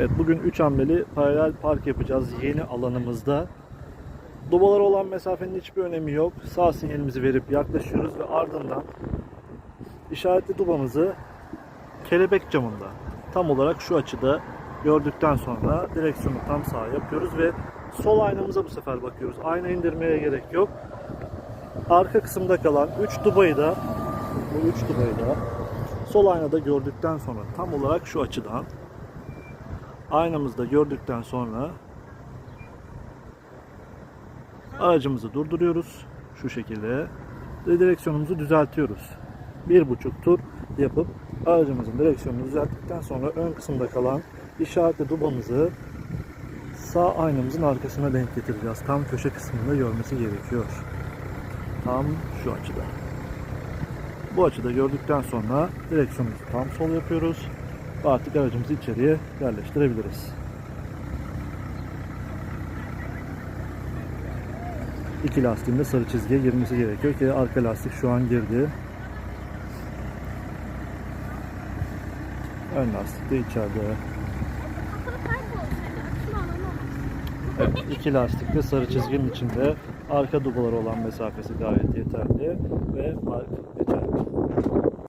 Evet bugün 3 hamleli paralel park yapacağız yeni alanımızda. Dubalara olan mesafenin hiçbir önemi yok. Sağ sinyalimizi verip yaklaşıyoruz ve ardından işaretli dubamızı kelebek camında tam olarak şu açıda gördükten sonra direksiyonu tam sağa yapıyoruz ve sol aynamıza bu sefer bakıyoruz. Ayna indirmeye gerek yok. Arka kısımda kalan 3 dubayı da bu 3 dubayı da sol aynada gördükten sonra tam olarak şu açıdan aynamızda gördükten sonra aracımızı durduruyoruz şu şekilde ve direksiyonumuzu düzeltiyoruz. Bir buçuk tur yapıp aracımızın direksiyonunu düzelttikten sonra ön kısımda kalan işaretli dubamızı sağ aynamızın arkasına denk getireceğiz. Tam köşe kısmında görmesi gerekiyor. Tam şu açıda. Bu açıda gördükten sonra direksiyonumuzu tam sol yapıyoruz. Artık aracımızı içeriye yerleştirebiliriz. İki lastiğin de sarı çizgiye girmesi gerekiyor ki arka lastik şu an girdi. Ön lastik de içeride. Evet, iki lastik de sarı çizginin içinde. Arka dubaları olan mesafesi gayet yeterli ve park.